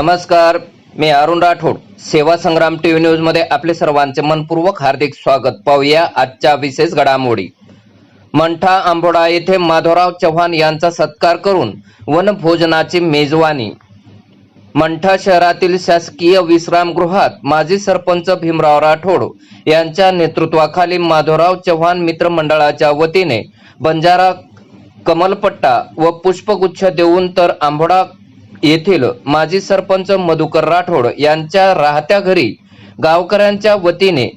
नमस्कार मी अरुण राठोड. सेवा संग्राम टीव्ही न्यूजमध्ये आपले सर्वांचे मनपूर्वक हार्दिक स्वागत. पाहूया आजच्या विशेष घडामोडी. मंठा आंबोडा येथे माधवराव चव्हाण यांचा सत्कार करून वनभोजनाची मेजवानी. मंठा शहरातील शासकीय विश्रामगृहात माजी सरपंच भीमराव राठोड यांच्या नेतृत्वाखाली माधवराव चव्हाण मित्र मंडळाच्या वतीने बंजारा कमलपट्टा व पुष्पगुच्छ देऊन तर आंबोडा येथील माजी सरपंच मधुकर राठोड यांच्या राहत्या घरी गावकऱ्यांच्या वतीने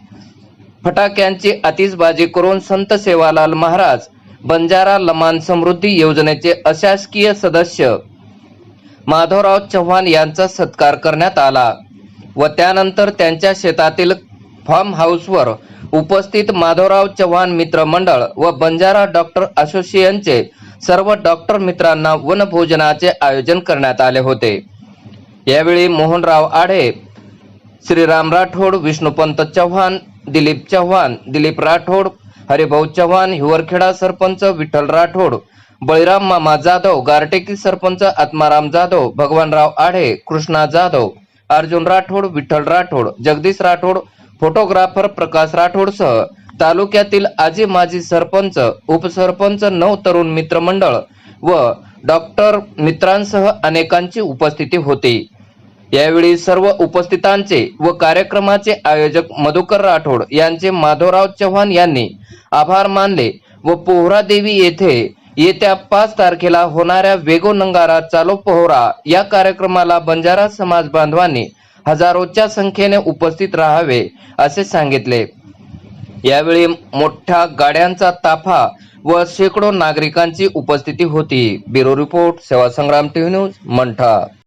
फटाक्यांची आतिषबाजी करून संत सेवालाल महाराज बंजारा लमान समृद्धी योजनेचे अशासकीय सदस्य माधवराव चव्हाण यांचा सत्कार करण्यात आला व त्यानंतर त्यांच्या शेतातील फार्म हाऊसवर उपस्थित माधवराव चव्हाण मित्रमंडळ व बंजारा डॉक्टर असोसिएशनचे सर्व डॉक्टर मित्रांना वनभोजनाचे आयोजन करण्यात आले होते. यावेळी मोहनराव आढे श्रीराम राठोड विष्णुपंत चव्हाण दिलीप चव्हाण दिलीप राठोड हरिभाऊ चव्हाण हिवरखेडा सरपंच विठ्ठल राठोड बळीराम मामा जाधव गारटेकी सरपंच आत्माराम जाधव भगवानराव आढे कृष्णा जाधव अर्जुन राठोड विठ्ठल राठोड जगदीश राठोड फोटोग्राफर प्रकाश राठोड सह तालुक्यातील आजी माजी सरपंच उपसरपंच नऊ तरुण मित्रमंडळ व डॉक्टर मित्रांसह अनेकांची उपस्थिती होती. यावेळी सर्व उपस्थितांचे व कार्यक्रमाचे आयोजक मधुकर राठोड यांचे माधवराव चव्हाण यांनी आभार मानले व पोहरादेवी येथे येत्या पाच तारखेला होणाऱ्या वेगो नंगारा चालो पोहरा या कार्यक्रमाला बंजारा समाज बांधवांनी हजारोच्या संख्येने उपस्थित राहावे असे सांगितले. यावेळी मोठ्या गाड्यांचा ताफा व शेकडो नागरिकांची उपस्थिती होती. ब्युरो रिपोर्ट सेवा संग्राम टीव्ही न्यूज मंठा.